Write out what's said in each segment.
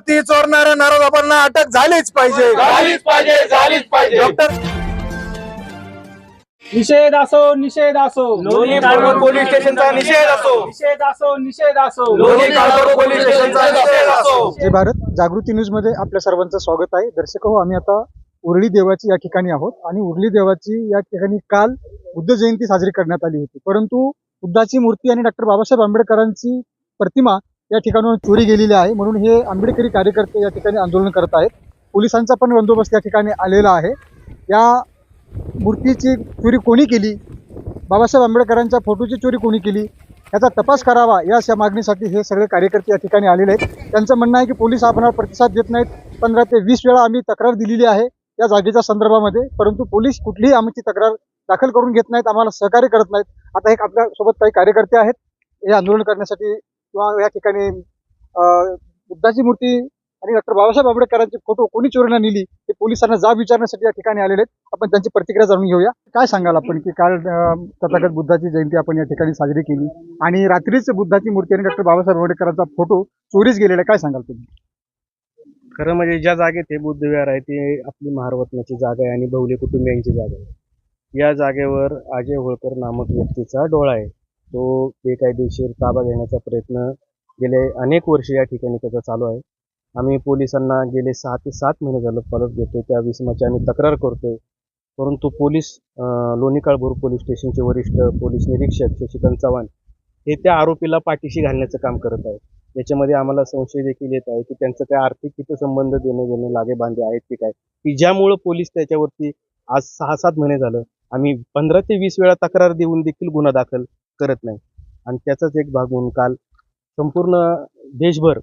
मूर्ती चोरणाऱ्या नारोबाबांना अटक झालीच पाहिजे. झालीच पाहिजे झालीच पाहिजे. डॉक्टर निषेध असो निषेध असो. लोणी काळभोर पोलीस स्टेशनचा निषेध असो. निषेध असो निषेध असो. लोणी काळभोर पोलीस स्टेशनचा निषेध असो. जय भारत. जागृती न्यूजमध्ये आपल्या सर्वांचं स्वागत आहे. दर्शक हो आम्ही आता उरळी देवाची या ठिकाणी आहोत. आणि उरळी देवाची या ठिकाणी काल बुद्ध जयंती साजरी करण्यात आली होती. परंतु बुद्धाची मूर्ती आणि डॉक्टर बाबासाहेब आंबेडकरांची प्रतिमा या ठिकाणाहून चोरी गेलेली आहे. म्हणून हे आंबेडकरी कार्यकर्ते या ठिकाणी आंदोलन करत आहेत. पोलिसांचा पण बंदोबस्त या ठिकाणी आलेला आहे. या मूर्तीची चोरी कोणी केली? बाबासाहेब आंबेडकरांच्या फोटोची चोरी कोणी केली? याचा तपास करावा या अशा मागणीसाठी हे सगळे कार्यकर्ते या ठिकाणी आलेले आहेत. त्यांचं म्हणणं आहे की पोलीस आपणाला प्रतिसाद देत नाहीत. पंधरा ते वीस वेळा आम्ही तक्रार दिलेली आहे या जागेच्या संदर्भामध्ये. परंतु पोलीस कुठलीही आमची तक्रार दाखल करून घेत नाहीत आम्हाला सहकार्य करत नाहीत. आता हे आपल्यासोबत काही कार्यकर्ते आहेत. हे आंदोलन करण्यासाठी किंवा या ठिकाणी बुद्धाची मूर्ती आणि डॉक्टर बाबासाहेब आंबेडकरांचे फोटो कोणी चोरीला नेली ते पोलिसांना जाब विचारण्यासाठी या ठिकाणी आलेले आहेत. आपण त्यांची प्रतिक्रिया जाणून घेऊया. काय सांगाल आपण की काल तथागत बुद्धाची जयंती आपण या ठिकाणी साजरी केली आणि रात्रीच बुद्धाची मूर्ती आणि डॉक्टर बाबासाहेब आंबेडकरांचा फोटो चोरीच गेलेला आहे. काय सांगाल तुम्ही? खरं म्हणजे ज्या जागेत हे बुद्धविहार आहे ते आपली महारवतनाची जागा आहे आणि बहुले कुटुंबियांची जागा आहे. या जागेवर अजय होळकर नामक व्यक्तीचा डोळा आहे. तो बेकायदेशीर ताबा घेण्याचा प्रयत्न गेले अनेक वर्ष या ठिकाणी त्याचा चालू आहे. आम्ही पोलिसांना गेले सहा ते सात महिने झालं फॉलोअप घेतोय. त्या विसमाची आम्ही तक्रार करतोय. परंतु पोलीस लोणी काळभोर पोलीस स्टेशनचे वरिष्ठ पोलीस निरीक्षक शशिकांत चव्हाण हे त्या आरोपीला पाठीशी घालण्याचं काम करत आहेत. याच्यामध्ये आम्हाला संशय देखील येत आहे की त्यांचं काय आर्थिक हितसंबंध देणे घेणे लागे बांधे आहेत की काय? की ज्यामुळं पोलीस त्याच्यावरती आज सहा सात महिने झालं आम्ही पंधरा ते वीस वेळा तक्रार देऊन देखील गुन्हा दाखल करत नाही. आणि त्याचाच एक भाग म्हणून काल संपूर्ण देशभर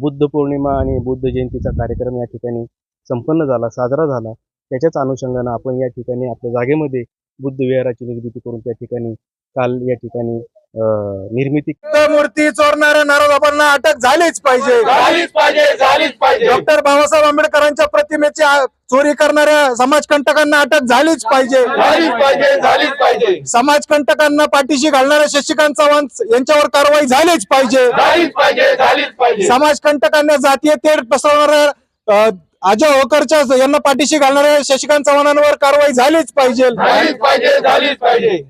बुद्ध पौर्णिमा आणि बुद्ध जयंतीचा कार्यक्रम या ठिकाणी संपन्न झाला साजरा झाला. त्याच्याच अनुषंगानं आपण या ठिकाणी आपल्या जागेमध्ये बुद्ध विहाराची निर्मिती करून त्या ठिकाणी काल या ठिकाणी निर्मिती मूर्ती चोरणाऱ्या नारोबाबांना अटक झालीच पाहिजे. झालीच पाहिजे झालीच पाहिजे. डॉक्टर बाबासाहेब आंबेडकरांच्या प्रतिमेची चोरी करणाऱ्या समाजकंटकांना अटक झालीच पाहिजे. झालीच पाहिजे झालीच पाहिजे. समाजकंटकांना पाठीशी घालणाऱ्या शशिकांत चव्हाण यांच्यावर कारवाई झालीच पाहिजे. झालीच पाहिजे झालीच पाहिजे. समाजकंटकांना जातीय तेढ पसरवणाऱ्या अजय होकरच्या यांना पाठीशी घालणाऱ्या शशिकांत चव्हाणांवर कारवाई झालीच पाहिजे. झालीच पाहिजे झालीच पाहिजे.